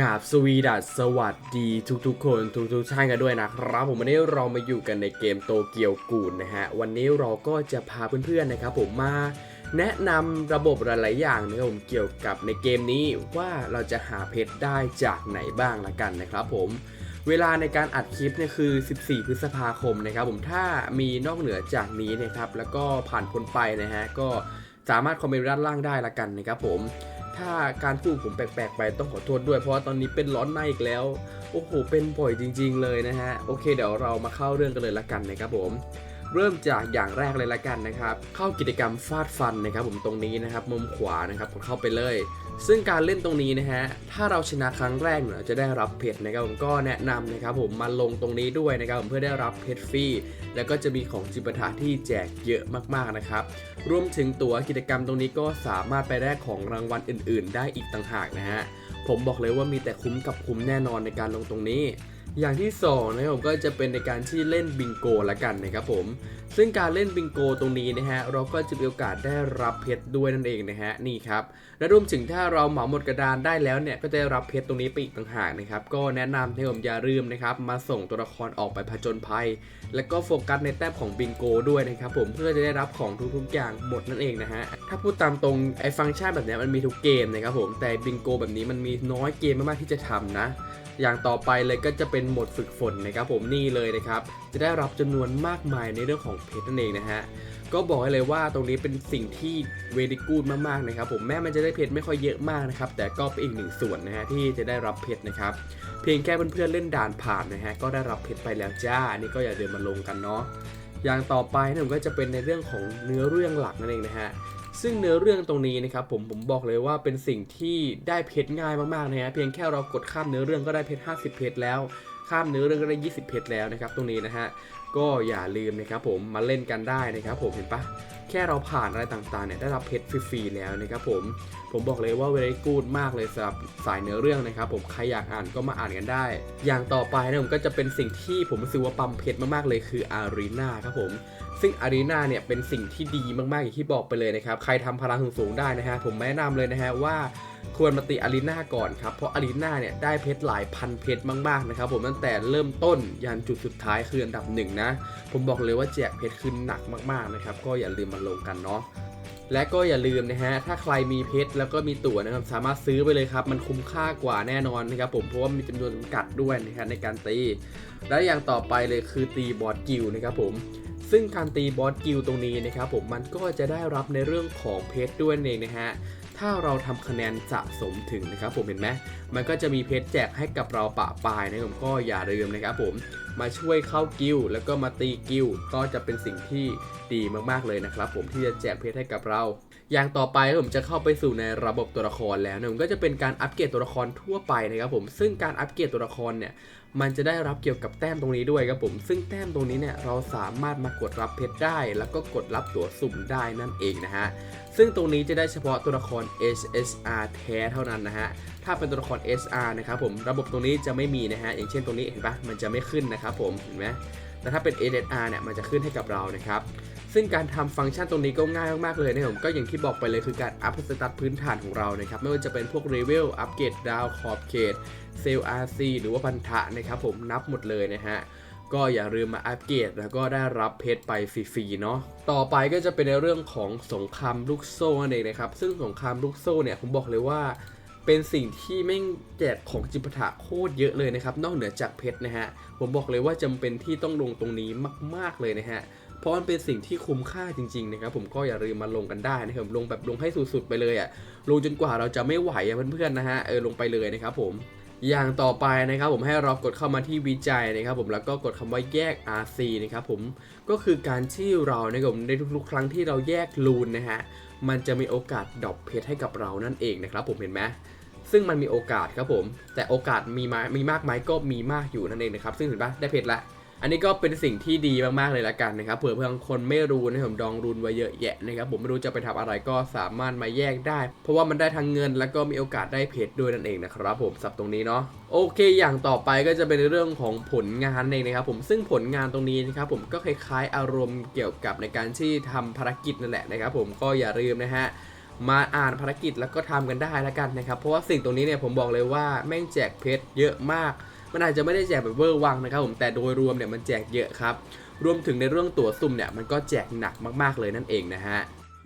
กราบสวีดัสสวัสดีทุกๆ คนทุกๆท่านกันด้วยนะครับ ผมวันนี้เรามาอยู่กันในเกมโตเกียวกูนนะฮะ วันนี้เราก็จะพาเพื่อนๆนะครับผมมาแนะนำระบบหลายๆอย่างนะครับผมเกี่ยวกับในเกมนี้ว่าเราจะหาเพชรได้จากไหนบ้างละกันนะครับผมเวลาในการอัดคลิปเนี่ยคือ 14 พฤษภาคมนะครับผมถ้ามีนอกเหนือจากนี้นะครับแล้วก็ผ่านพ้นไปนะฮะก็สามารถคอมเมนต์ด้านล่างได้ละกันนะครับผม ถ้าการพูดผมแปลกๆไปต้องขอโทษด้วยเพราะว่าตอนนี้เป็นร้อนในอีกแล้ว โอ้โห เป็นบ่อยจริง ๆ เลยนะฮะ โอเค เดี๋ยวเรามาเข้าเรื่องกันเลยละกันนะครับผม เริ่มจากอย่างแรกเลยละกันนะครับ เข้ากิจกรรมฟาดฟันนะครับผมตรงนี้นะครับ มุมขวานะครับผมเข้าไปเลย ซึ่งการเล่นตรงนี้นะฮะ ถ้าเราชนะครั้งแรกเนี่ยจะได้รับเพชรนะครับผมก็แนะนำนะครับผมมาลงตรงนี้ด้วยนะครับผมเพื่อได้รับเพชรฟรี แล้วก็จะมีของจิปาถะที่แจกเยอะมากๆนะครับ รวมถึงตั๋วกิจกรรมตรงนี้ก็สามารถไปแลกของรางวัลอื่น ๆ ได้อีกต่างหากนะฮะ ผมบอกเลยว่ามีแต่คุ้มกับคุ้มแน่นอนในการลงตรงนี้ อย่างที่สองนะครับผมก็จะเป็นในการที่เล่นบิงโกละกันนะครับผมซึ่งการเล่นบิงโกตรงนี้นะฮะเราก็จะมีโอกาสได้รับเพชรด้วยนั่นเองนะฮะนี่ครับและรวมถึงถ้าเราเหมาหมดกระดานได้แล้วเนี่ยก็จะรับเพชรตรงนี้ไปอีกต่างหากนะครับก็แนะนำให้ผมอย่าลืมนะครับมาส่งตัวละครออกไปผจญภัย แล้วก็โฟกัสในแต้มของบิงโกด้วยนะครับผมเพื่อจะได้รับของทุกๆอย่างหมดนั่นเองนะฮะถ้าพูดตามตรงไอ้ฟังก์ชันแบบนี้มันมีทุกเกมนะครับผมแต่บิงโกแบบนี้มันมีน้อยเกมมากๆที่จะทำนะ อย่างต่อไปเลยก็จะเป็นโหมดฝึกฝนนะครับผมนี่เลยนะครับ จะได้รับจำนวนมากมายในเรื่องของเพชรนั่นเองนะฮะก็บอกให้เลยว่าตรงนี้เป็นสิ่งที่เวดีกูดมากๆนะครับผมแม้มันจะได้เพชรไม่ค่อยเยอะมากนะครับแต่ก็เป็นอีกหนึ่งส่วนนะฮะที่จะได้รับเพชรนะครับเพียงแค่เพื่อนๆเล่นด่านผ่านนะฮะก็ได้รับเพชรไปแล้วจ้าอันนี่ก็อย่าเดินมาลงกันเนาะอย่างต่อไปนะผมก็จะเป็นในเรื่องของเนื้อเรื่องหลักนั่นเองนะฮะซึ่งเนื้อเรื่องตรงนี้นะครับผมผมบอกเลยว่าเป็นสิ่งที่ได้เพชรง่ายมากๆนะฮะเพียงแค่เรากดข้ามเนื้อเรื่องก็ได้เพชร50 เพชรแล้ว ข้ามเนื้อเรื่องก็ได้ 20 เพชรแล้วนะครับตรงนี้นะฮะ ก็อย่าลืมนะครับผมมาเล่นกันได้นะครับผมเห็นปะแค่เราผ่านอะไรต่างๆเนี่ยได้รับเพชรฟรีๆแล้วนะครับผมผมบอกเลยว่าเวลกูดมากเลยสำหรับสายเนื้อเรื่องนะครับผมใครอยากอ่านก็มาอ่านกันได้ อย่างต่อไปนะผมก็จะเป็นสิ่งที่ผมรู้สึกว่าปั๊มเพชรมากๆเลยคืออารีนาครับผมซึ่งอารีนาเนี่ยเป็นสิ่งที่ดีมากๆอย่างที่บอกไปเลยนะครับใครทำพลังสูงๆได้นะฮะผมแนะนำเลยนะฮะว่าควรมาตีอารีนาก่อนครับ เพราะอารีนาเนี่ยได้เพชรหลายพันเพชรมากๆนะครับผมตั้งแต่เริ่มต้นยันจุดสุดท้ายคืออันดับหนึ่งนะผมบอกเลยว่าแจกเพชรขึ้นหนักมากๆนะครับ ก็อย่าลืมมาลงกันเนาะและก็อย่าลืมนะฮะ ถ้าใครมีเพชรแล้วก็มีตั๋วนะครับ สามารถซื้อไปเลยครับ มันคุ้มค่ากว่าแน่นอนนะครับผม เพราะว่ามีจำนวนจำกัดด้วยนะครับในการตี และอย่างต่อไปเลยคือตีบอสกิลนะครับผม ซึ่งการตีบอสกิลตรงนี้นะครับผม มันก็จะได้รับในเรื่องของเพชรด้วยเองนะฮะ ถ้าเราทำคะแนนสะสมถึงนะครับผมเห็นไหมมันก็จะมีเพชรแจกให้กับเราปะปายนะครับผมก็อย่าลืมนะครับผมมาช่วยเข้ากิลด์แล้วก็มาตีกิลด์ก็จะเป็นสิ่งที่ดีมากๆเลยนะครับผมที่จะแจกเพชรให้กับเรา อย่างต่อไปผมจะเข้าไปสู่ในระบบตัวละครแล้วนะผมก็จะเป็นการอัปเกรดตัวละครทั่วไปนะครับผมซึ่งการอัปเกรดตัวละครเนี่ยมันจะได้รับเกี่ยวกับแต้มตรงนี้ด้วยครับผม ซึ่งแต้มตรงนี้เนี่ยเราสามารถมากดรับเพชรได้ แล้วก็กดรับตั๋วสุ่มได้นั่นเองนะฮะ ซึ่งตรงนี้จะได้เฉพาะตัวละคร SSR แท้เท่านั้นนะฮะ ถ้าเป็นตัวละคร SR นะครับผม ระบบตรงนี้จะไม่มีนะฮะ อย่างเช่นตรงนี้เห็นปะมันจะไม่ขึ้นนะครับผม เห็นไหมแต่ถ้าเป็น SSR เนี่ย มันจะขึ้นให้กับเรานะครับ ซึ่งการทำฟังก์ชันตรงนี้ก็ง่ายมากๆเลยนะครับผมก็อย่างที่บอกไปเลยคือการอัพสตัตพื้นฐานของเรานะครับไม่ว่าจะเป็นพวกเรเวลอัปเกรดดาวขอบเขตเซลล์ RC หรือว่าพันธะนะครับผมนับหมดเลยนะฮะก็อย่าลืมมาอัปเกรดแล้วก็ได้รับเพชรไปฟรีๆเนาะต่อไปก็จะเป็นในเรื่องของสงครามลูกโซ่นั่นเองนะครับ ซึ่งสงครามลูกโซ่เนี่ยผมบอกเลยว่า เป็นสิ่งที่แม่งแจกของจิปถะโคตรเยอะเลยนะครับ นอกเหนือจากเพชรนะฮะผมบอกเลยว่าจำเป็นที่ต้องลงตรงนี้มาก ๆเลยนะฮะ เพราะมันเป็นสิ่งที่คุ้มค่าจริงๆนะครับผมก็อย่าลืมมาลงกันได้นะครับลงแบบลงให้สุดๆไปเลยอะ่ะลงจนกว่าเราจะไม่ไหวอะเพื่อนๆนะฮะเออลงไปเลยนะครับผมอย่างต่อไปนะครับผมให้เรากดเข้ามาที่วิจัยนะครับผมแล้วก็กดคำว่าแยก RC นะครับผมก็คือการที่เรานะครับในทุกๆ ครั้งที่เราแยกลูนนะฮะมันจะมีโอกาสดรอปเพชรให้กับเรานั่นเองนะครับผมเห็นไหมซึ่งมันมีโอกาสครับผม แต่โอกาสมีมามีมากไหมก็มีมากอยู่นั่นเองนะครับ ซึ่งเห็นปะได้เพชรละ อันนี้ก็เป็นสิ่งที่ดีมากๆเลยละกันนะครับเผื่อเพื่อนคนไม่รู้นะผมดองรุนไว้เยอะแยะนะครับผมไม่รู้จะไปทำอะไรก็สามารถมาแยกได้ เพราะว่ามันได้ทั้งเงินแล้วก็มีโอกาสได้เพชรด้วยนั่นเองนะครับผมสับตรงนี้เนาะโอเค อย่างต่อไปก็จะเป็นเรื่องของผลงานเองนะครับผมซึ่งผลงานตรงนี้นะครับผมก็คล้ายๆอารมณ์เกี่ยวกับในการที่ทำภารกิจนั่นแหละนะครับผมก็อย่าลืมนะฮะมาอ่านภารกิจแล้วก็ทำกันได้แล้วกันนะครับเพราะว่าสิ่งตรงนี้เนี่ยผมบอกเลยว่าแม่งแจกเพชรเยอะมาก มันอาจจะไม่ได้แจกแบบเวอร์วังนะครับผมแต่โดยรวมเนี่ยมันแจกเยอะครับรวมถึงในเรื่องตั๋วซุ่มเนี่ยมันก็แจกหนักมากๆเลยนั่นเองนะฮะ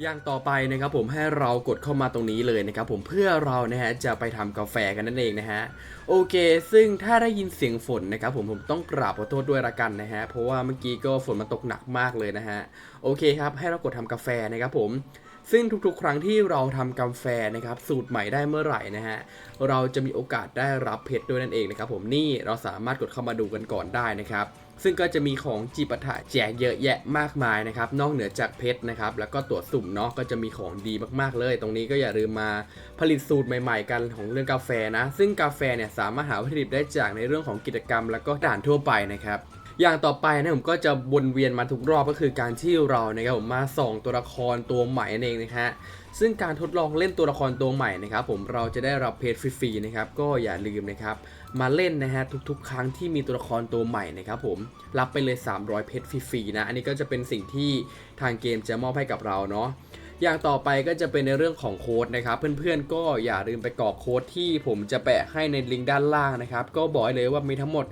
อย่างต่อไปนะครับผมให้เรากดเข้ามาตรงนี้เลยนะครับผมเพื่อเรานะฮะจะไปทำกาแฟกันนั่นเองนะฮะโอเค ซึ่งถ้าได้ยินเสียงฝนนะครับผมผมต้องกราบขอโทษด้วยละกันนะฮะเพราะว่าเมื่อกี้ก็ฝนมันตกหนักมากเลยนะฮะโอเคครับให้เรากดทำกาแฟนะครับผม ซึ่งทุกๆ ครั้งที่เราทำกาแฟนะครับสูตรใหม่ได้เมื่อไหร่นะฮะเราจะมีโอกาสได้รับเพชรด้วยนั่นเองนะครับผมนี่เราสามารถกดเข้ามาดูกันก่อนได้นะครับซึ่งก็จะมีของจีปาถะแจกเยอะแยะมากมายนะครับนอกเหนือจากเพชรนะครับแล้วก็ตัวสุ่มเนาะก็จะมีของดีมากๆเลย ตรงนี้ก็อย่าลืมมาผลิตสูตรใหม่ ๆ กันของเรื่องกาแฟนะ ซึ่งกาแฟเนี่ยสามารถหาวัตถุดิบได้จากในเรื่องของกิจกรรม แล้วก็ด่านทั่วไปนะครับ อย่างต่อไปนะผมก็จะวนเวียนมาทุกรอบก็คือการที่เรานะครับผมมาส่องตัวละครตัวใหม่นั่นเองนะฮะซึ่งการทดลองเล่นตัวละครตัวใหม่นะครับผมเราจะได้รับเพจฟรีๆนะครับก็อย่าลืมนะครับมาเล่นนะฮะทุกๆ ครั้งที่มีตัวละครตัวใหม่นะครับผมรับไปเลย 300 เพชรฟรีๆนะอันนี้ก็จะเป็นสิ่งที่ทางเกมจะมอบให้กับเราเนาะ อย่างต่อไปก็จะเป็นในเรื่องของโค้ดนะครับ เพื่อนๆก็อย่าลืมไปกรอกโค้ดที่ผมจะแปะให้ในลิงก์ด้านล่างนะครับ ก็บอกเลยว่ามีทั้งหมด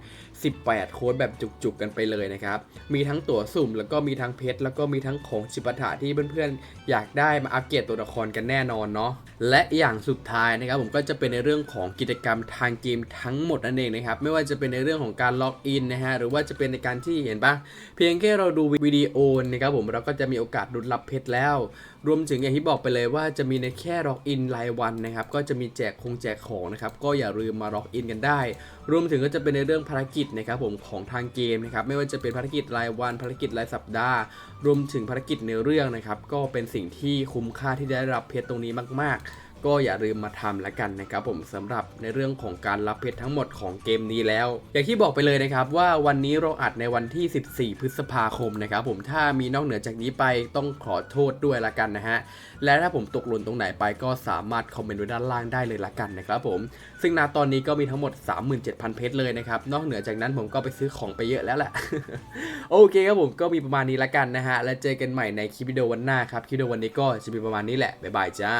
18 โค้ดแบบจุกๆกันไปเลยนะครับ มีทั้งตั๋วสุ่ม แล้วก็มีทั้งเพชรแล้วก็มีทั้งของชิปะถะที่เพื่อนๆอยากได้มาอัปเกรดตัวละครกันแน่นอนเนาะ และอย่างสุดท้ายนะครับผมก็จะเป็นในเรื่องของกิจกรรมทางเกมทั้งหมดนั่นเองนะครับไม่ว่าจะเป็นในเรื่องของการล็อกอินนะฮะหรือว่าจะเป็นในการที่เห็นปะเพียงแค่เราดูวิดีโอนะครับผมเราก็จะมีโอกาสลุ้นรับเพชรแล้ว รวมถึงอย่างที่บอกไปเลยว่าจะมีในแค่ล็อกอินรายวันนะครับก็จะมีแจกคงแจกของนะครับก็อย่าลืมมาล็อกอินกันได้ รวมถึงก็จะเป็นในเรื่องภารกิจนะครับผมของทางเกมนะครับไม่ว่าจะเป็นภารกิจรายวัน ภารกิจรายสัปดาห์ รวมถึงภารกิจในเรื่องนะครับก็เป็นสิ่งที่คุ้มค่าที่ได้รับเพชรตรงนี้มาก ๆ ก็อย่าลืมมาทำแล้วกันนะครับผมสำหรับในเรื่องของการรับเพชรทั้งหมดของเกมนี้แล้ว อย่างที่บอกไปเลยนะครับว่าวันนี้เราอัดในวันที่ 14 พฤษภาคมนะครับผมถ้ามีนอกเหนือจากนี้ไปต้องขอโทษด้วยละกันนะฮะและถ้าผมตกหล่นตรงไหนไปก็สามารถคอมเมนต์ไว้ด้านล่างได้เลยละกันนะครับผมซึ่งณตอนนี้ก็มีทั้งหมด 37,000 เพชรเลยนะครับนอกเหนือจากนั้นผมก็ไปซื้อของไปเยอะแล้วแหละโอเคครับผมก็มีประมาณนี้ละกันนะฮะแล้วเจอกันใหม่ในคลิปวิดีโอวันหน้าครับคลิปวิดีโอวันนี้ก็จะมีประมาณนี้แหละบ๊ายบายจ้า